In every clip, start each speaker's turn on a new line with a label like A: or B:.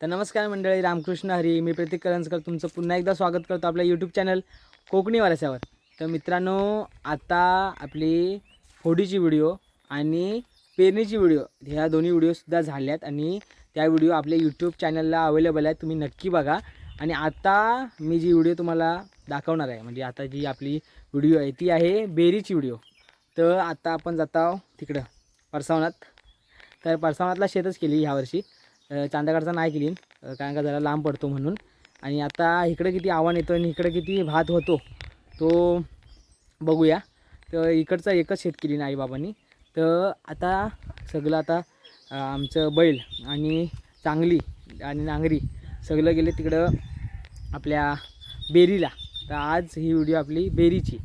A: तर नमस्कार मंडळी रामकृष्ण हरी. मी प्रतीक करंजकर. तुमचं पुन्हा एकदा स्वागत करतो आपल्या यूट्यूब चॅनल कोकणी वारसावर तर मित्रांनो आता आपली फोडीची व्हिडिओ आणि पेरणीची व्हिडिओ ह्या दोन्ही व्हिडिओसुद्धा झाल्यात आणि त्या व्हिडिओ आपल्या यूट्यूब चॅनलला अवेलेबल आहेत. तुम्ही नक्की बघा. आणि आता मी जी व्हिडिओ तुम्हाला दाखवणार आहे म्हणजे आता जी आपली व्हिडिओ आहे ती आहे बेरीची व्हिडिओ तर आता आपण जात आहोत तिकडं परसावनात. तर परसावनातला शेतच केली ह्यावर्षी अ, चांदाकडचा नाही केली. कारण का जरा लांब पडतो म्हणून. आणि आता इकडं किती आव्हान येतो आणि इकडं किती भात होतो तो बघूया. तर इकडचा एकच शेत केली नाही बाबांनी तर आता सगळं आता आमचं बैल आणि चांगली आणि नांगरी सगळं गेले तिकडं आपल्या बेरीला. तर आज ही व्हिडिओ आपली बेरीची.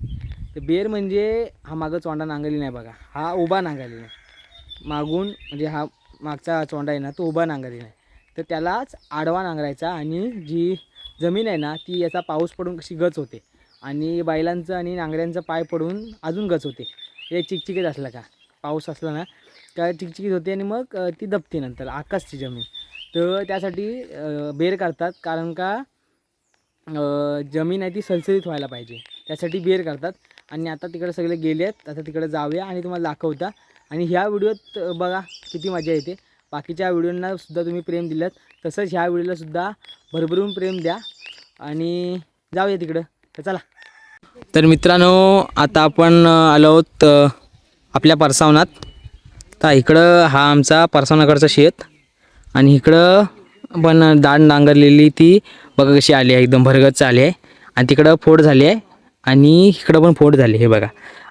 A: तर बेर म्हणजे हा मागं चोंडा नांगरली नाही बघा. हा उभा नांगरली नाही मागून म्हणजे हा मागचा चोंडा आहे ना तो उभा नांगरली. नाही तर त्यालाच आडवा नांगरायचा आणि जी जमीन आहे ना ती याचा पाऊस पडून कशी गच होते. आणि बैलांचं आणि नांगऱ्यांचं पाय पडून अजून गच होते. हे चिकचिकीत असलं का? पाऊस असला ना का चिकचिकीत होते आणि मग ती दबते नंतर आकाशची जमीन. तर त्यासाठी बेर करतात कारण का जमीन आहे ती सलसलीत व्हायला पाहिजे. त्यासाठी बेर करतात आणि आता तिकडे सगळे गेले आहेत आता तिकडे जाऊया आणि तुम्हाला दाखवता. आणि ह्या व्हिडिओत बघा किती मजा येते. बाकीच्या व्हिडिओंना सुद्धा तुम्ही प्रेम दिलं तसंच ह्या व्हिडिओला सुद्धा भरभरून प्रेम द्या. आणि जाऊया तिकडं. तर चला. तर मित्रांनो आता आपण आलो आहोत आपल्या परसावनात. तर इकडं हा आमचा परसावनाकडचं शेत. आणि इकडं पण दाण नांगरलेली ती बघा कशी आली आहे एकदम भरगच आली आहे. आणि तिकडं फोड झाली आहे. आणि इकडं पण फोड झाली हे बघा.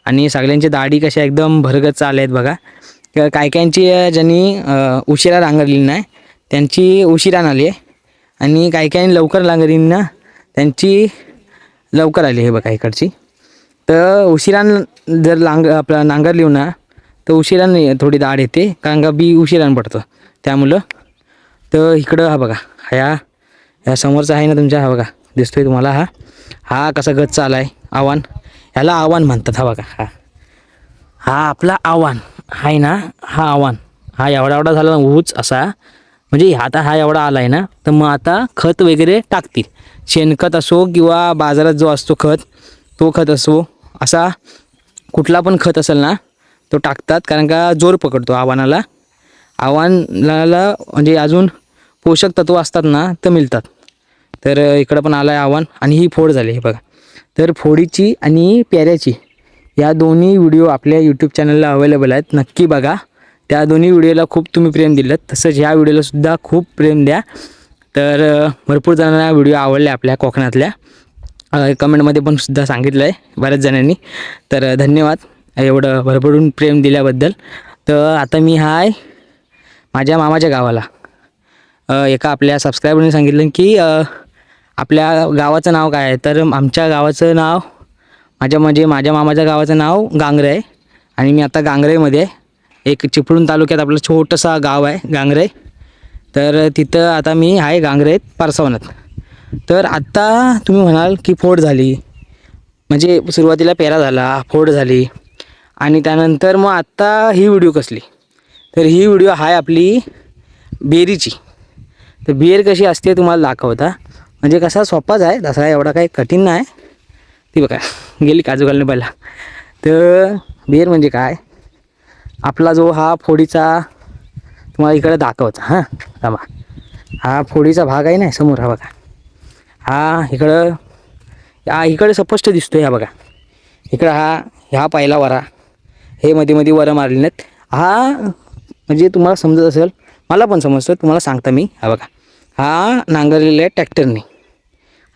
A: आणि सगळ्यांची दाढी कशा एकदम भरगच आल्या आहेत बघा. काय काहींची ज्यांनी उशिरा नांगरलेली नाही त्यांची उशिरा आली आहे. आणि काही काही लवकर नांगरली त्यांची लवकर आली आहे बघा इकडची. तर उशिरा जर लांग आपला नांगरली ना तर उशिराने थोडी दाढ येते. कारण का बी उशिरानं पडतं त्यामुळं. तर इकडं हा बघा ह्या ह्या समोरचा आहे ना तुमच्या हा बघा दिसतोय तुम्हाला हा. हा कसा गच्च आला आहे. आव्हान. ह्याला आव्हान म्हणतात हा बघा हा. हा आपला आव्हान आहे ना हा आव्हान. हा एवढा एवढा झाला ना ऊच असा. म्हणजे आता हा एवढा आला आहे ना तर मग आता खत वगैरे टाकतील. शेणखत असो किंवा बाजारात जो असतो खत तो खत असो असा कुठला पण खत असेल ना तो टाकतात. कारण का जोर पकडतो आव्हानाला. आव्हानाला म्हणजे अजून पोषक तत्व असतात ना तर मिळतात. तर इकडं पण आलं आहे आव्हान आणि ही फोड झाली हे बघा. तर फोडीची आणि प्याऱ्याची या दोन्ही व्हिडिओ आपल्या यूट्यूब चॅनलला अवेलेबल आहेत. नक्की बघा. त्या दोन्ही व्हिडिओला खूप तुम्ही प्रेम दिलं. तसंच ह्या व्हिडिओलासुद्धा खूप प्रेम द्या. तर भरपूर जणांना व्हिडिओ आवडल्या आपल्या कोकणातल्या. कमेंटमध्ये पण सुद्धा सांगितलं आहे बऱ्याच जणांनी. तर धन्यवाद. एवढं भरभरून प्रेम दिल्याबद्दल. तर आता मी हाय माझ्या मामाच्या गावाला. एका आपल्या सबस्क्रायबरने सांगितलं की आपल्या गावाचं नाव काय आहे? तर आमच्या गावाचं नाव माझ्या म्हणजे माझ्या मामाच्या गावाचं नाव गांगरे आहे. आणि मी आता गांगरेमध्ये आहे एक चिपळूण तालुक्यात आपलं छोटंसं गाव आहे गांगरे. तर तिथं आता मी आहे गांगरेत परसवनात. तर आत्ता तुम्ही म्हणाल की फोड झाली. म्हणजे सुरुवातीला पेरा झाला फोड झाली. आणि त्यानंतर मग आत्ता ही व्हिडिओ कसली? तर ही व्हिडिओ आहे आपली बेरीची. तर बेर कशी असते तुम्हाला दाखवता म्हणजे कसा सोपाच आहे तसा एवढा काही कठीण नाही. ती बघा गेली काजू घालणे पहिला. तर बेर म्हणजे काय? आपला जो हा फोडीचा तुम्हाला इकडे दाखवता हां. थांबा. हा फोडीचा भाग आहे ना समोर हा बघा. हा इकडं हा इकडे स्पष्ट दिसतो ह्या बघा. इकडं हा ह्या पहिला वरा. हे मध्ये मध्ये वरं मारले नाहीत हा म्हणजे तुम्हाला समजत असेल मला पण समजतं तुम्हाला सांगता मी हा बघा. हा नांगरलेला आहे ट्रॅक्टरने.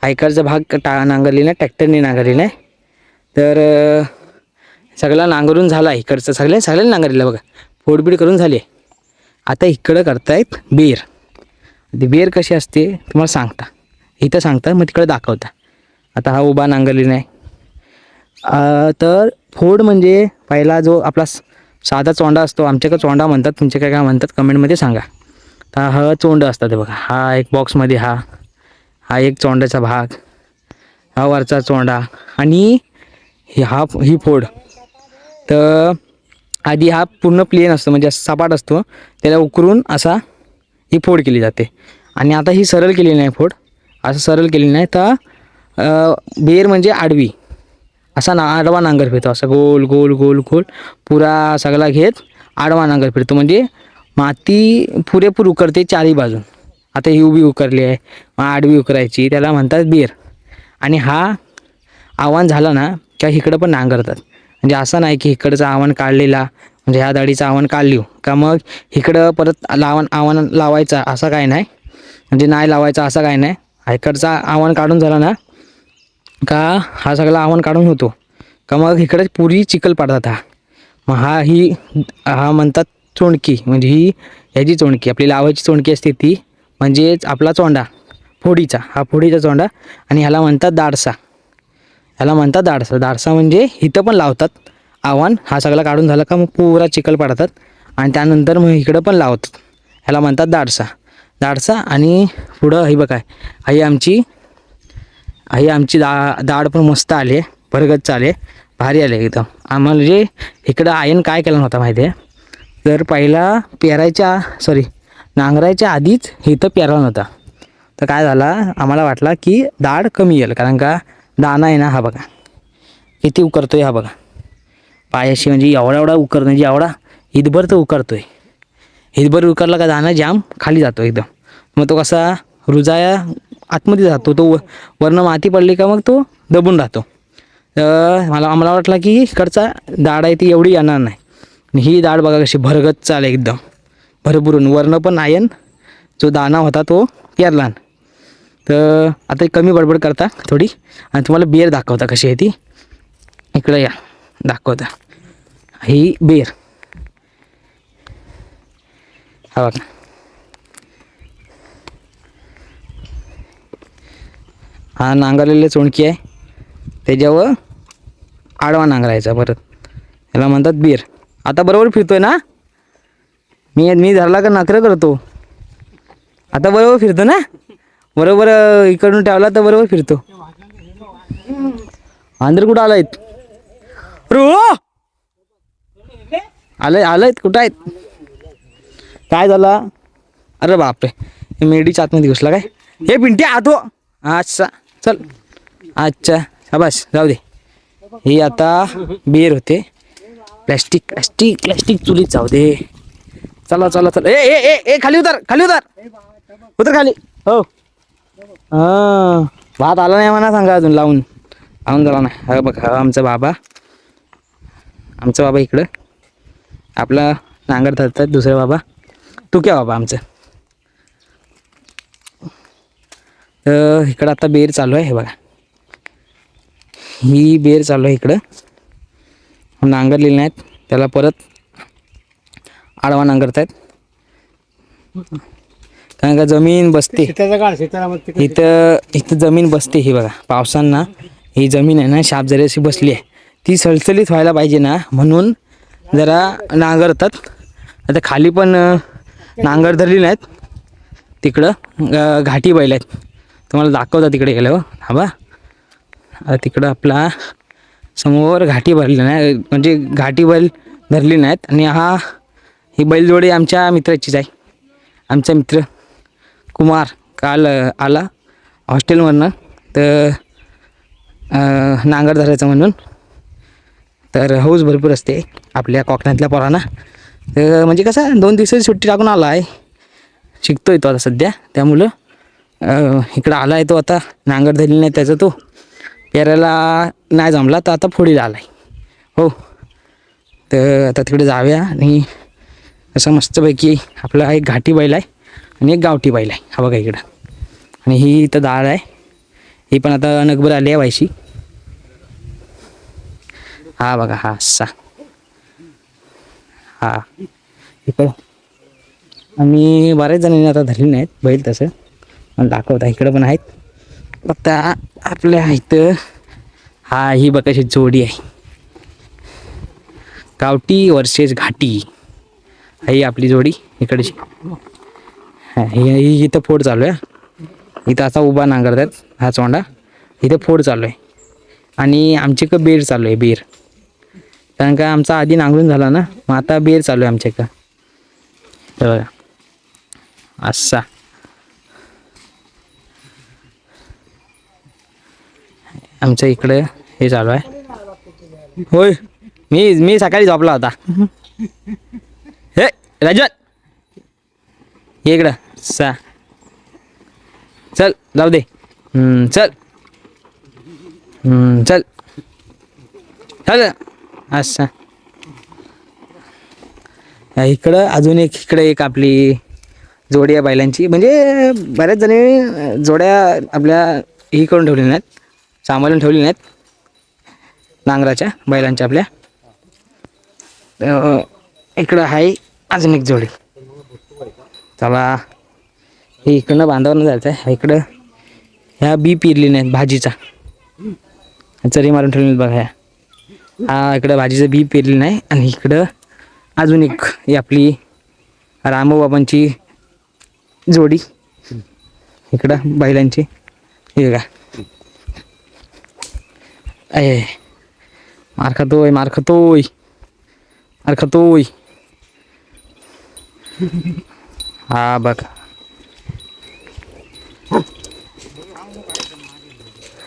A: आयकरचा भाग टा नांगरलेला आहे ट्रॅक्टरने नांगरलेला आहे तर सगळा नांगरून झाला आहे इकडचं सगळ्या सगळ्यांनी नांगरलेलं बघा. फोडबीड करून झाली. आहे आता इकडं करतायत बेर ती बेर कशी असते तुम्हाला सांगता. इथं सांगता मग तिकडं दाखवता. आता हा उभा नांगरलेला आहे. तर फोड म्हणजे पहिला जो आपला स- साधा चोंडा असतो. आमच्याकडे चोंडा म्हणतात. तुमच्याकडे काय म्हणतात? कमेंटमध्ये सांगा. तर हा चोंड असतात बघा. हा एक बॉक्समध्ये हा. हा एक चोंड्याचा भाग. हा वरचा चोंडा. आणि हा ही फोड. तर आधी हा पूर्ण प्लेन असतो म्हणजे असं सपाट असतो. त्याला उकरून असा ही फोड केली जाते. आणि आता ही सरळ केलेली नाही फोड. असं सरळ केली नाही. तर बेर म्हणजे आडवी. असा ना आडवा नांगर फिरतो. असा गोल गोल गोल गोल. पुरा सगळा घेत आडवा नांगर फिरतो. म्हणजे माती पुरेपूर उकरते चारी बाजून. आता ही उभी उकरली आहे. मग आडवी उकरायची. त्याला म्हणतात बीर. आणि हा आव्हान झालं ना का इकडं पण नांगरतात. म्हणजे असं नाही की इकडचं आव्हान काढलेला म्हणजे ह्या दाढीचं आव्हान काढली. का मग इकडं परत लावण आव्हान लावायचा असं काय नाही. म्हणजे नाही लावायचा असं काय नाही. इकडचा आव्हान काढून झाला ना का हा सगळा आव्हान काढून होतो. का मग इकडे पुरी चिखल पाडतात हा. मग हा ही हा म्हणतात चोंडकी म्हणजे ही ह्याची चोंडकी आपली लावायची चोंडकी असते ती. म्हणजेच आपला चोंडा फोडीचा. हा फोडीचा चोंडा आणि ह्याला म्हणतात दाडसा. ह्याला म्हणतात दाडसा. दाडसा म्हणजे इथं पण लावतात. आव्हान हा सगळा काढून झाला का मग पुरा चिखल पाडतात. आणि त्यानंतर मग इकडं पण लावतात. ह्याला म्हणतात दाडसा. दाडसा आणि पुढं हे बघा आई आमची आई आमची दा दाड पण मस्त आली आहे. भरगत आले भारी आले एकदम. आम्हाला जे इकडं आयन काय केलं नव्हता माहिती आहे. तर पहिला पेरायच्या सॉरी नांगरायच्या आधीच इथं पेरला नव्हता तर काय झाला? आम्हाला वाटला की दाढ कमी येईल कारण का दाना आहे ना हा बघा. किती उकरतोय हा बघा. पायाशी म्हणजे एवढा एवढा उकर म्हणजे एवढा हितभर तर उकरतोय. हितभर उकरला का दाना जाम खाली जातो एकदम. मग तो कसा रुजाया आतमध्ये जातो तो व- वरनं माती पडली का मग तो दबून राहतो. तर मला आम्हाला वाटलं की इकडचा दाढ आहे ती एवढी येणार नाही. ही दाढ बघा कशी भरगत चाल एकदम. भरभरून. वर्ण पण आयन जो दाना होता तो पेरला तर आता कमी बडबड करता थोडी. आणि तुम्हाला बेर दाखवता कशी आहे ती. इकडं या. दाखवता. ही बेर. हा बघा. हा नांगरलेले चोणकी आहे. त्याच्यावर आडवा नांगरायचा परत. याला म्हणतात बीर. आता बरोबर फिरतोय ना? मी मी धरला का नखरं करतो? आता बरोबर फिरतो ना? बरोबर इकडून ठेवला तर बरोबर फिरतो. आंध्र कुठं आलायत रो हो! आलंय आलंयत कुठं आहेत? काय झाला? अरे बापरे मेडीच्या आतमध्ये घुसला काय? हे पिंटी आतो अच्छा चल. अच्छा शाबास जाऊ दे. हे आता बेर होते. प्लॅस्टिक प्लॅस्टिक प्लॅस्टिक चुलीत जाऊ दे. चला चला चला. ए ए ए ए खाली उतर खाली उतर. उतर खाली. हो. हां. भात आला नाही म्हणा सांगा अजून लावून. लावून झाला नाही. हा बघ आमचा बाबा. आमचा बाबा इकडं. आपला नांगर धरतात दुसरे बाबा. तू क्या बाबा आमचं? तर इकडं आता बेर चालू आहे हे बघा. ही बेर चालू आहे इकडं. नांगरलेली नाहीत त्याला परत आडवा नांगरतायत कारण का जमीन बसते. इथं इथं जमीन बसते ही बघा. पावसांना ही जमीन आहे ना शाप जरी अशी बसली आहे ती सळसळीत व्हायला पाहिजे ना म्हणून जरा नांगरतात आता खाली पण नांगर धरली नाहीत. तिकडं घाटी बैल आहेत. तुम्हाला दाखवता तिकडे गेलं. हो हा बा आता तिकडं आपला समोर घाटी भरली नाही म्हणजे घाटी बैल धरली नाहीत. आणि हा ही बैलजोडी आमच्या मित्राचीच आहे. आमचा मित्र कुमार काल आला हॉस्टेलमधनं तर नांगर धरायचं म्हणून. तर हौस भरपूर असते आपल्या कोकणातल्या पोरांना. तर म्हणजे कसं दोन दिवसाची सुट्टी टाकून आला आहे. शिकतो आहे तो आता सध्या. त्यामुळं इकडं आला आहे तो आता. नांगर धरली नाही त्याचा तो. पेरायला नाही जमला तर आता फोडीला आला आहे हो. तर आता तिकडे जाऊया आणि असं मस्तपैकी आपला एक घाटी बैल आहे आणि एक गावठी बैल आहे. हा बघा इकडं. आणि ही इथं दाळ आहे. ही पण आता नगभर आली आहे वायशी. हा बघा हा असा. हा. इकडं. आणि बऱ्याच जणांनी आता धरली नाहीत बैल तसं. पण दाखवता इकडं पण आहेत. आता आपल्या इथं हा ही बघाशी जोडी आहे. गावठी वर्सेस घाटी. ही आपली जोडी इकडची. ही इथं फोड चालू आहे. इथं असा उभा नांगरतात हा चोंडा. इथं फोड चालू आहे. आणि आमची का बेर चालू आहे बेर. कारण का आमचा आधी नांगरून झाला ना मग आता बेर चालू आहे आमच्या का बघा. असा. आमच्या इकडं हे चालू आहे. होय मी मी सकाळी झोपला होता. हे राजन. ये इकडं. सा. चल जाऊ दे. चल. चल. चल. असं इकडं अजून एक इकडं एक आपली जोडी आहे बैलांची. म्हणजे बऱ्याच जणी जोड्या आपल्या ही करून ठेवलेल्या नाहीत. सांभाळून ठेवलेल्या नाहीत. नांगराच्या बैलांच्या आपल्या. इकडं आहे अजून एक जोडी. चला. हे इकडनं बांधावरनं जायचं आहे इकडं. ह्या बी पिरली नाहीत भाजीचा. चरी मारून ठेवली बघा ह्या. हा इकडं भाजीचं बी पेरली नाही आणि इकडं अजून एक ही आपली रामबाबांची जोडी. इकडं बैलांची. हे बघा. अय मार खातोय मार खातोय मार खातोय हा बघ.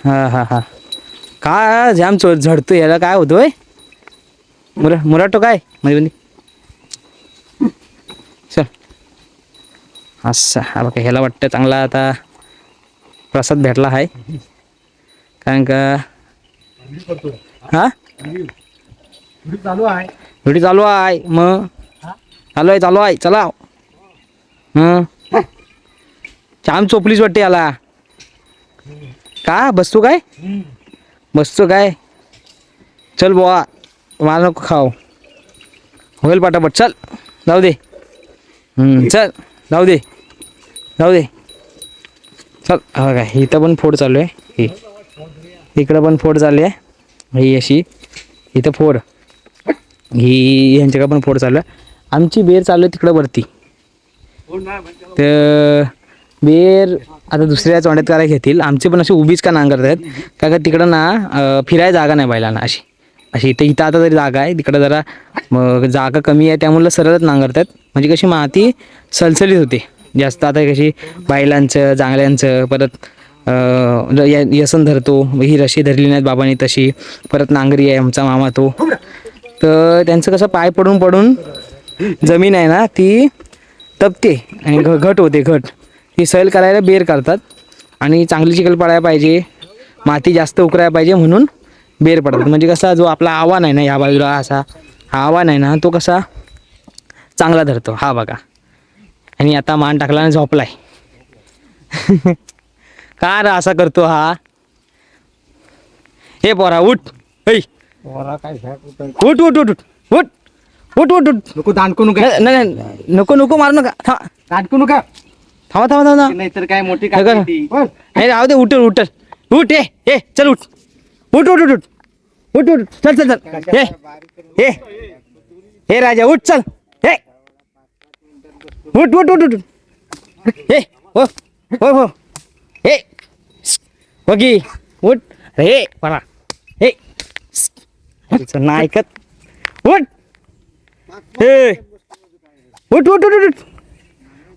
A: हा हा हा. काय जाम चो झडतो याला काय होतोय मुरा मुराटो काय? मध्ये मध्ये. चल. असं हा बघा ह्याला वाटतं चांगला आता प्रसाद भेटला आहे कारण का हा?
B: चालू आहे.
A: व्हिडिओ चालू आहे मग? चालू आहे चालू आहे चला. हं. चोपलीच वाटते याला. का? बसतो काय? बसतो काय? चल बुवा मला नको खाऊ. होईल पाटापट चल. जाऊ दे. चल. जाऊ दे. जाऊ दे. चल हा काय इथं पण फोड चालू आहे. ही. इकडं पण फोड चालू आहे. ही अशी. इथं फोड. ही ह्यांच्याकडे पण फोड चालू आहे. आमची बेर चालू आहे तिकडं वरती. तर बेर आता दुसऱ्या चोंड्यात करायला घेतील? आमचे पण असे उभीच का नांगरत आहेत. का का तिकडं ना फिरायला जागा नाही बैलांना अशी. अशी इथं इथं आता तरी जागा आहे. तिकडं जरा मग जागा कमी आहे. त्यामुळे सरळच नांगरतात म्हणजे कशी माती सलसलीत होते. जास्त आता कशी बैलांचं जांगल्यांचं परत य- यसन धरतो. ही रशी धरली नाहीत बाबांनी तशी. परत नांगरी आहे आमचा मामा तो. तर त्यांचं कसं पाय पडून पडून जमीन आहे ना ती तपते आणि घ घट होते घट. ही सैल करायला बेर करतात आणि चांगली चिखल पडायला पाहिजे माती जास्त उकरायला पाहिजे म्हणून बेर पडतात. म्हणजे कसा जो आपला आव्हान आहे ना ह्या बाजूला असा हा आव्हान आहे ना तो कसा चांगला धरतो. हा बघा. आणि आता मान टाकला आणि झोपलाय. का रा असा करतो हा? हे पोरा उठ. ऐ.
B: पोरा काय.
A: उठ उठ उठ उठ. उठ. उठ उठ उठ.
B: नको दांडकू नका.
A: नाही नाही, नाही, नको नको मारू नका. थांबा
B: दांडकू नका.
A: थांबा थांबा थांबा.
B: नाहीतर काय मोठी
A: काय करा?
B: काठी ती.
A: हे राहू दे उठ उठ. उठ ए ए चल उठ. उठ उठ उठ उठ. उठ उठ चल चल चल. हे हे हे राजा उठ चल. हे. उठ उठ उठ उठ हे हो हो हो. हे. बघी उठ. हे परा हे. चल, नाही ऐकत. उठ. हे. उठ उठ उठ उठ.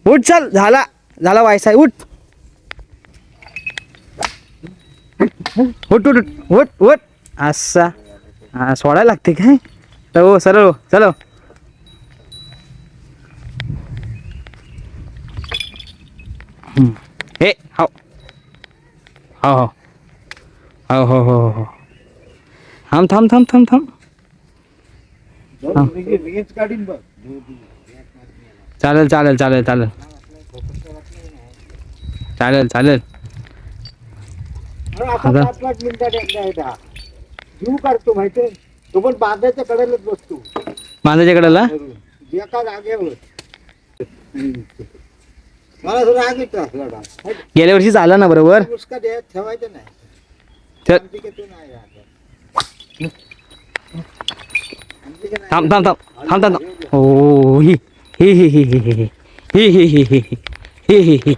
A: उठ उठ चल. झाला. झाला वायसाय उठ. उठ उठ उठ. उठ उठ. असा. हा सोडायला लागते काय? तर हो सरळ हो. चलो हो. हे. हो हो हो हो हो हो हो. थांब थांब थांब थांब थांब
B: लगेच लगेच काढीन बघ
A: चालेल चालेल चालेल चालेल. चालेल चालेल.
B: जीव काढतो तो पण बांधायच्या कडेलाच बसतो
A: कडेला?
B: एका जागेवर. मला राग येतो.
A: गेल्या वर्षी झालं ना बरोबर?
B: मुसका ठेवायचं नाही.
A: थांब थांब थांब थांब थांब थांब ओ ही ही ही ही ही ही ही ही ही ही ही ही ही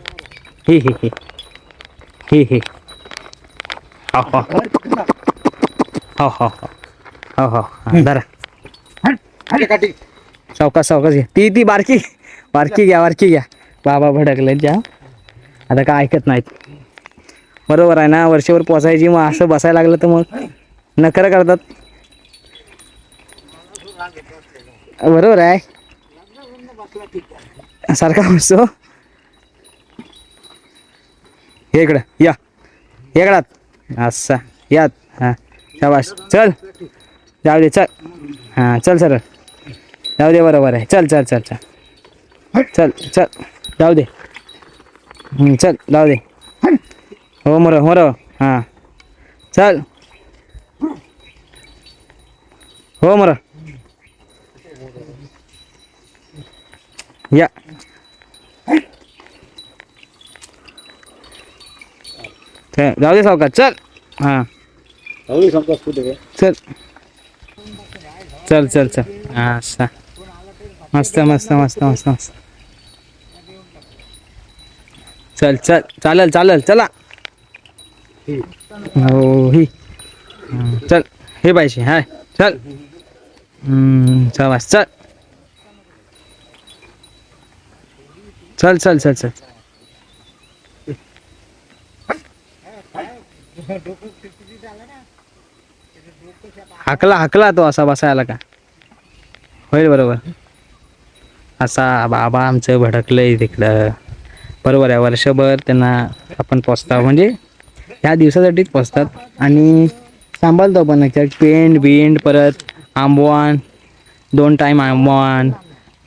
A: ही ही ही ही ही हो हो हो हो हो हो हो सावकाश सावकाश घ्या ती ती बारकी बारकी घ्या बारकी घ्या बाबा भडकले त्या आता काय ऐकत नाहीत बरोबर आहे ना वर्षभर पोचायची मग असं बसायला लागलं तर मग नखरं करतात बरोबर आहे. सारखा बसतो. हे इकडं या. इकडात असा यात. हां शाबाश चल. जाऊ दे चल. हां चल सर जाऊ दे बरोबर आहे. चल चल चल चल. चल चल. जाऊ दे. चल जाऊ दे. हो मर मर. हां. चल. हो मर. या. जाऊ दे सावकाश चल. हां. चल. चल चल चल. हां मस्त मस्त मस्त मस्त मस्त. चल चल चालेल चालेल चला. हो ही. चल हे पाहिजे हाय. चल. चल. चल चल चल चल. हाकला हाकला तो असा बसायला का? होईल बरोबर. असा बाबा आमचं भडकलंय तिकडं. बरोबर आहे वर्षभर त्यांना आपण पोचता म्हणजे ह्या दिवसासाठीच पोचतात. आणि सांभाळतो पण पेंट पेंड बिंड परत आंबवान दोन टाईम आंबवान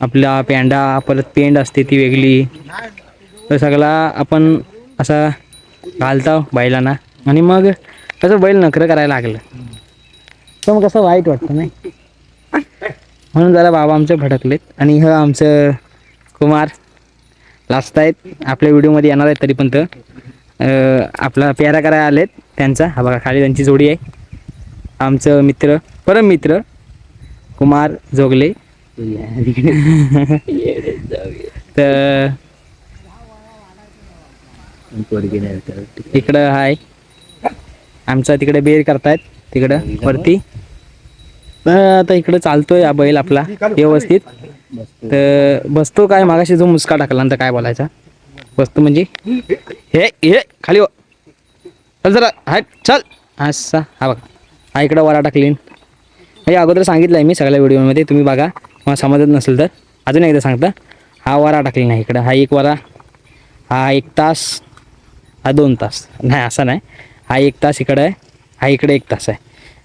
A: आपला पेंडा परत पेंड असते ती वेगळी. तर सगळा आपण असा घालतो बैलांना. आणि मग कसं बैल नखरं करायला लागलं. तर मग कसं वाईट वाटतं नाही? म्हणून जरा बाबा आमचे भडकलेत. आणि ह आमचं कुमार लास्ट आहेत आपल्या व्हिडिओमध्ये येणार आहेत तरी. पण तर आपला पेहरा करायला आलेत. त्यांचा. हा बघा खाली त्यांची जोडी आहे. आमचं मित्र परम मित्र कुमार जोगले. तर इकडं हाय. आमचा तिकडे बेर करतायत. तिकडं वरती. आता इकडं चालतोय हा बैल आपला व्यवस्थित. तर बसतो काय? मागाशी जो मुसका टाकला नंतर काय बोलायचा? बसतो म्हणजे. हे हे खाली हो. चल जरा हाय चल. असा हा बघा. हा इकडं वरा टाकलीन. हे अगोदर सांगितलंय मी सगळ्या व्हिडिओमध्ये तुम्ही बघा. मला समजत नसेल तर. अजून एकदा सांगता. हा वारा टाकली नाही इकडं. हा एक वारा हा एक तास हा दोन तास. नाही असा नाही. हा एक तास इकडं आहे हा इकडे एक तास आहे.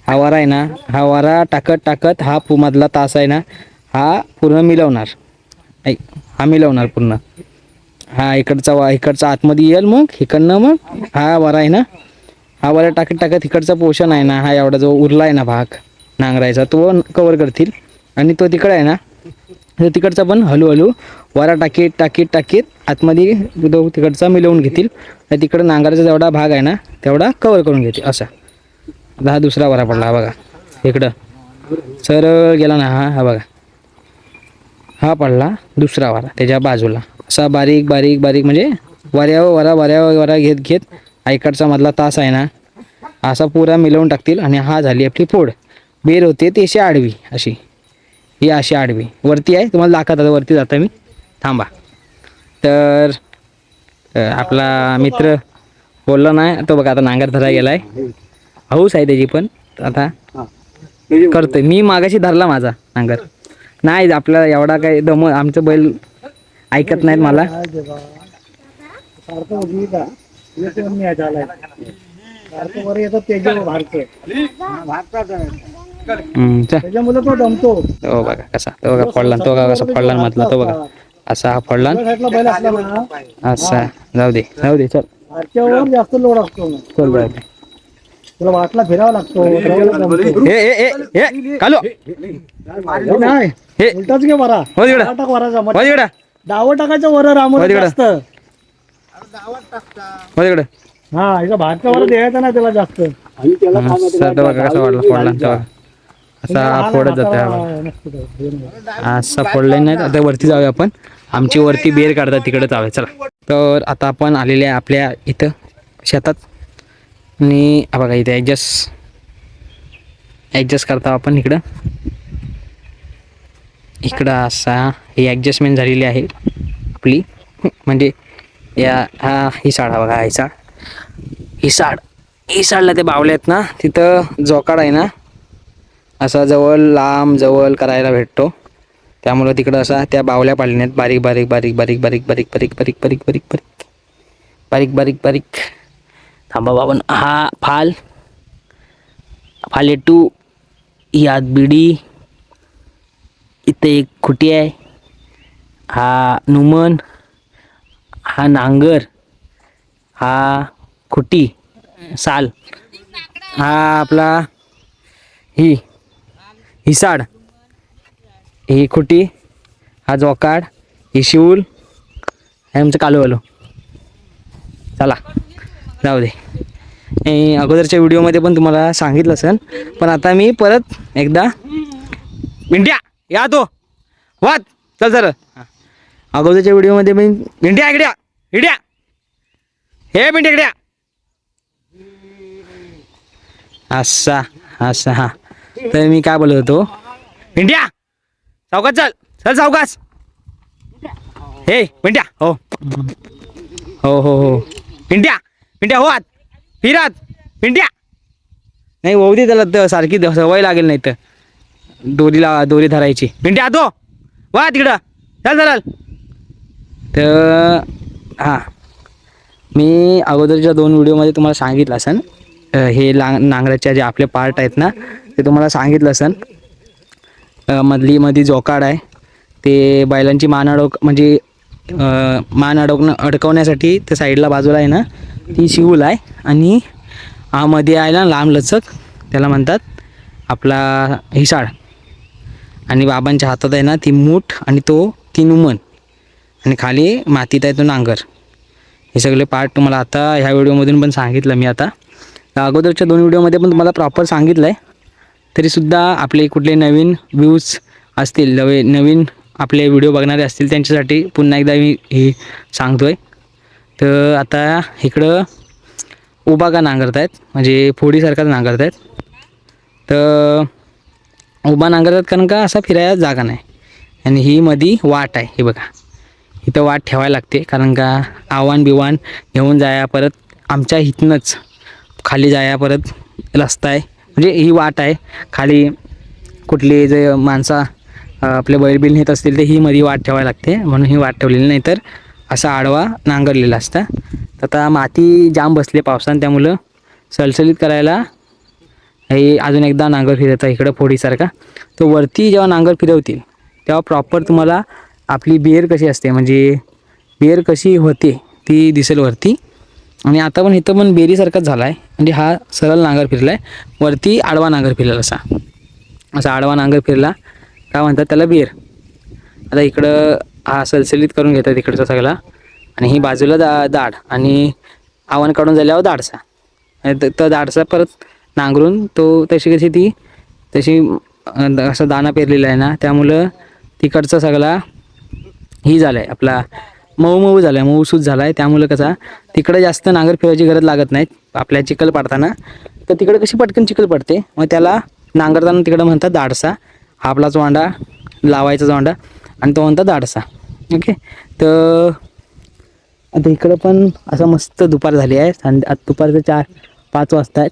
A: हा वारा आहे ना हा वारा टाकत टाकत हा पु मधला तास आहे ना हा पूर्ण मिलवणार. ऐक हा मिलवणार पूर्ण. हा इकडचा वा इकडचा आतमध्ये येईल मग इकडनं मग हा वारा आहे ना हा वारा टाकत टाकत इकडचा पोषण आहे ना हा एवढा जो उरला आहे ना भाग नांगरायचा तो कवर करतील. आणि तो तिकडं आहे ना तर तिकडचा पण हळूहळू वारा टाकीत टाकीत टाकीत आतमध्ये तो तिकडचा मिळवून घेतील. आणि तिकडं नांगराचा जेवढा भाग आहे ना तेवढा कवर करून घेतील असा. आता हा दुसरा वारा पडला हा बघा. इकडं. सरळ गेला ना हा हा बघा. हा पडला दुसरा वारा त्याच्या बाजूला. असा बारीक बारीक बारीक म्हणजे वाऱ्यावर वारा वाऱ्यावर वारा घेत घेत आयकडचा मधला तास आहे ना असा पुरा मिळवून टाकतील आणि हा झाली आपली फोड. बेर होते ती अशी आडवी अशी. ही अशी आडवी. वरती आहे. तुम्हाला दाखवतात वरती जाता मी. थांबा. तर आपला मित्र बोलला नाही. तो बघा आता नांगर धरा गेलाय. हौस आहे त्याची पण. आता करतोय. मी मागाशी धरला माझा नांगर. नाही आपल्याला एवढा काही दम आमचं बैल ऐकत नाहीत मला.
B: सारखं त्याच्यामुळे तो दमतो.
A: तो बघा कसा तो बघा फोडला तो बघा कसा फोडला मधला तो बघा. असा हा
B: ना.
A: असा जाऊ दे जाऊ दे चल.
B: जास्त लोड असतो.
A: चल
B: तुला वाटला फिरावा लागतो.
A: ए ए ए ए कालो.
B: नाही. उलटाच घे
A: हो तिकडं.
B: टाक
A: हो तिकडं.
B: डावं टाकायचं वर
A: तिकडं.
B: जास्त.
A: हो तिकडं.
B: हा इथं भातचा वरा द्यायचा ना त्याला जास्त
A: कसा वाढला फोडला असा फोडत जातो हा बघा असा फोडलाय नाही आता वरती जाऊया आपण. आमची वरती बेर काढतात तिकडे जाऊया. चला. तर आता आपण आलेले आहे आपल्या इथं शेतात. आणि हा बघा इथे ॲडजस्ट ॲडजस्ट करता आपण इकडं. इकडं असा ही ॲडजस्टमेंट झालेली आहे आपली. म्हणजे या हा ही साड हा बघा ही साड हिसाड हिसाडला ते बावले आहेत ना तिथं जोकाड आहे ना असा जवळ लांब जवळ करायला भेटतो त्यामुळं तिकडं असा त्या बावल्या पाळण्यात बारीक बारीक बारीक बारीक बारीक बारीक बारीक बारीक बारीक बारीक बारीक बारीक बारीक बारीक थांबा बाबा हा फाल फालेटू ही आत बिडी इथे एक खुटी आहे हा नुमन हा नांगर हा खुटी साल हा आपला ही हिसाड. ही खुटी हा जोकाड ही शिवूल हे आमचं कालूवालो. चला जाऊ दे. अगोदरच्या व्हिडिओमध्ये पण तुम्हाला सांगितलं असेल पण आता मी परत एकदा मिंट्या या तो. वाद चल सर अगोदरच्या व्हिडिओमध्ये मी मिंट्या इकड्या इड्या हे मिंट्या इकड्या असा असा हां. तर मी काय बोलत होतो? मिंट्या सावकाश चल. चल सावकाश. हे मिंट्या हो. हो हो हो. पिंट्या पिंट्या हो आत. फिरात. पिंट्या नाही होऊ दे त्याला तर सारखी सवय लागेल नाही तर. दोरीला दोरी धरायची. पिंट्या आतो वा तिकडं. चल चल तर हां. मी अगोदरच्या दोन व्हिडिओमध्ये तुम्हाला सांगितलं असेल अ, हे ला नांगराच्या जे आपले पार्ट आहेत ना ते तुम्हाला सांगितलं असेल. मधली मधी जोकाड आहे ते बैलांची मान अडक म्हणजे मान अडकणं अडकवण्यासाठी त्या साईडला बाजूला आहे ना ती शिवूल आहे आणि हा मध्ये आहे ना लांब लचक त्याला म्हणतात आपला हिसाळ. आणि बाबांच्या हातात आहे ना ती मूठ आणि तो ती नुमन आणि खाली मातीत आहे तो नांगर. हे सगळे पार्ट तुम्हाला आता ह्या व्हिडिओमधून पण सांगितलं मी आता. अगोदरच्या दोन व्हिडिओमध्ये पण तुम्हाला प्रॉपर सांगितलं आहे तरीसुद्धा आपले कुठले नवीन व्ह्यूज असतील नवे नवीन आपले व्हिडिओ बघणारे असतील त्यांच्यासाठी पुन्हा एकदा मी हे सांगतो आहे तर आता इकडं उभा का नांगरत आहेत म्हणजे फोडीसारखाच नांगरत आहेत तर उभा नांगरतात कारण का असा फिरायला जागा नाही. आणि ही मधी वाट आहे हे बघा. इथं वाट ठेवायला लागते कारण का आव्हान बिवान घेऊन जाया परत आमच्या इथनंच खाली जाया परत रस्ता आहे. म्हणजे ही वाट आहे. खाली कुठली जे माणसा आपले बैलबिल नेत असतील ते ही मध्ये वाट ठेवायला लागते. म्हणून ही वाट ठेवलेली नाही तर असा आडवा नांगरलेला असता. तर आता माती जाम बसले पावसानं त्यामुळं सलसलीत करायला हे अजून एकदा नांगर फिरवता इकडं फोडीसारखा. तर वरती जेव्हा नांगर फिरवतील तेव्हा प्रॉपर तुम्हाला आपली बिअर कशी असते म्हणजे बिअर कशी होते ती दिसेल वरती. आणि आता पण इथं पण बेरीसारखाच झाला आहे म्हणजे हा सरळ नांगर फिरला आहे वरती आडवा नांगर फिरला असा. असा आडवा नांगर फिरला. काय म्हणतात त्याला? बेर. आता इकडं हा सलसलीत करून घेतात इकडचा सगळा. आणि ही बाजूला दा दाढ आणि आव्हान काढून झाल्यावर दाडसा. तर दाडसा परत नांगरून तो तशी कशी ती तशी असं दाणा असा दाना पेरलेला आहे ना त्यामुळं तिकडचा सगळा ही झाला आहे आपला मऊ मऊ झाला आहे मऊसूत झाला आहे त्यामुळं कसा तिकडं जास्त नांगर फिरायची गरज लागत नाही आपल्या चिखल पाडताना. तर तिकडं कशी पटकन चिखल पडते. मग त्याला नांगरताना तिकडं म्हणतात दाडसा. हा आपलाच वांडा लावायचा वांडा आणि तो म्हणतात दाडसा. ओके? तर आता इकडं पण असं मस्त दुपार झाली आहे. संध्या आता दुपारचं चार पाच वाजता आहेत.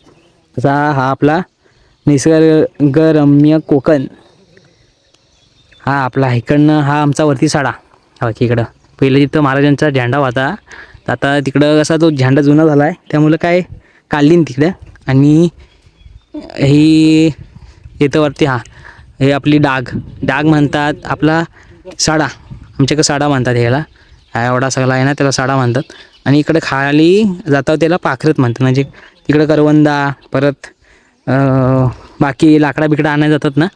A: तसा हा आपला निसर्गरम्य कोकण. हा आपला इकडनं हा आमचा वरती साडा. हा इकडं. पहिले तिथं महाराजांचा झेंडा होता. तर आता तिकडं कसा तो झेंडा जुना झाला आहे त्यामुळं काय काढलीन तिकडं. आणि ही येतं वरती हा हे आपली डाग. डाग म्हणतात आपला साडा. आमच्याकडे साडा म्हणतात ह्याला. एवढा सगळा आहे ना त्याला साडा म्हणतात. आणि इकडे खाली जाता त्याला पाखरत म्हणतात. म्हणजे तिकडं करवंदा परत बाकी लाकडा बिकडा आणायला जातात ना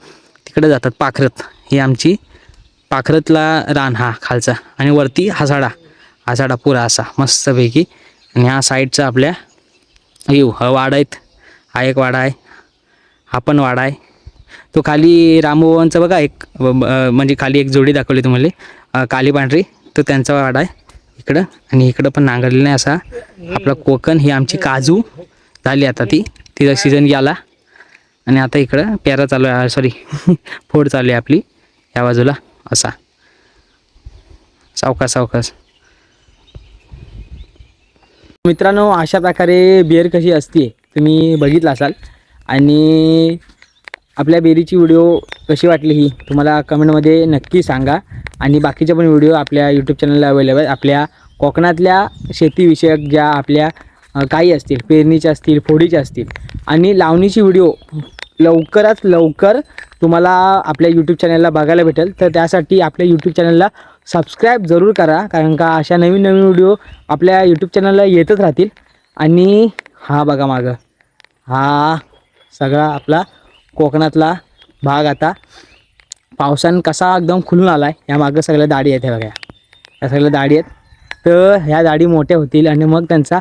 A: तिकडे जातात पाखरत. ही आमची पाखरतला रान हा खालचा आणि वरती हा हासाडा हा पुरा असा मस्तपैकी. आणि ह्या साईडचा आपल्या येऊ हा वाडा आहेत. हा एक वाडा आहे. हा पण वाडा आहे. तो खाली रामभुवनचा बघा एक म्हणजे खाली एक जोडी दाखवली तुम्हाला. काली पांढरी तो त्यांचा वाडा आहे इकडं. आणि इकडं पण नांगरलेलं नाही असा. आपला कोकण ही आमची काजू झाली आता ती. तिचा सीझन गेला. आणि आता इकडं पेरा चालू आहे. सॉरी फोड चालू आहे आपली या बाजूला. असा. सावकाश सावकाश. मित्रांनो अशा प्रकारे बेर कशी असते तुम्ही बघितलं असाल. आणि आपल्या बेरीची व्हिडिओ कशी वाटली ही तुम्हाला कमेंटमध्ये नक्की सांगा. आणि बाकीचे पण व्हिडिओ आपल्या यूट्यूब चॅनलला अवेलेबल आपल्या कोकणातल्या शेतीविषयक ज्या आपल्या काही असतील पेरणीच्या असतील फोडीच्या असतील. आणि लावणीची व्हिडिओ लवकरात लवकर तुम्हाला आपल्या यूट्यूब चॅनलला बघायला भेटेल. तर त्यासाठी आपल्या यूट्यूब चॅनलला सबस्क्राईब जरूर करा. कारण का अशा नवीन नवीन व्हिडिओ आपल्या यूट्यूब चॅनलला येतच राहतील. आणि हा बघा मागं. हा सगळा आपला कोकणातला भाग आता. पावसानं कसा एकदम खुलून आला आहे या मागं सगळ्या दाढी आहेत बघा. या सगळ्या दाढी आहेत. तर ह्या दाढी मोठ्या होतील आणि मग त्यांचा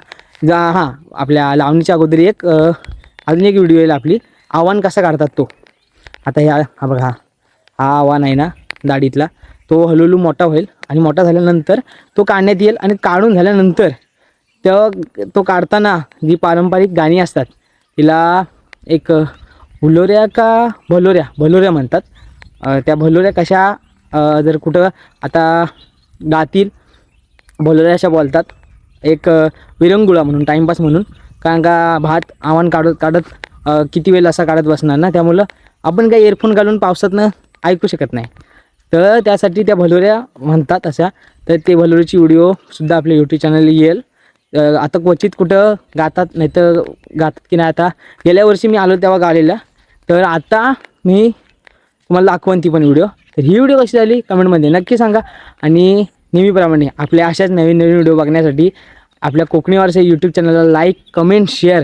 A: जा हां आपल्या लावणीच्या अगोदर एक अजून एक व्हिडिओ येईल आपली. आव्हान कसा काढतात तो? आता ह्या हा बघा हा आव्हान आहे ना दाढीतला. तो हळूहळू मोठा होईल आणि मोठा झाल्यानंतर तो काढण्यात येईल आणि काढून झाल्यानंतर तेव्हा तो काढताना जी पारंपरिक गाणी असतात तिला एक भुलोऱ्या का भलोऱ्या? भलोऱ्या म्हणतात. त्या भलोऱ्या कशा जर कुठं आता गातील भलोऱ्या अशा बोलतात एक विरंगुळा म्हणून टाईमपास म्हणून. कारण का भात आव्हान काढत काढत किती वेळ असा काढत बसणार ना? त्यामुळं आपण काही इयरफोन घालून पावसातनं ऐकू शकत नाही. तर त्यासाठी त्या भलोऱ्या म्हणतात अशा तर ते भलोरीची व्हिडिओसुद्धा आपल्या यूट्यूब चॅनल येईल. आता क्वचित कुठं गातात नाही तर गातात की नाही आता गेल्या वर्षी मी आलो तेव्हा गालेला तर आता मी तुम्हाला दाखवन ती पण व्हिडिओ तर ही व्हिडिओ कशी झाली? कमेंटमध्ये नक्की सांगा. आणि नेहमीप्रमाणे आपल्या अशाच नवीन नवीन व्हिडिओ बघण्यासाठी आपल्या कोकणी वारसा यूट्यूब चॅनलला लाईक कमेंट शेअर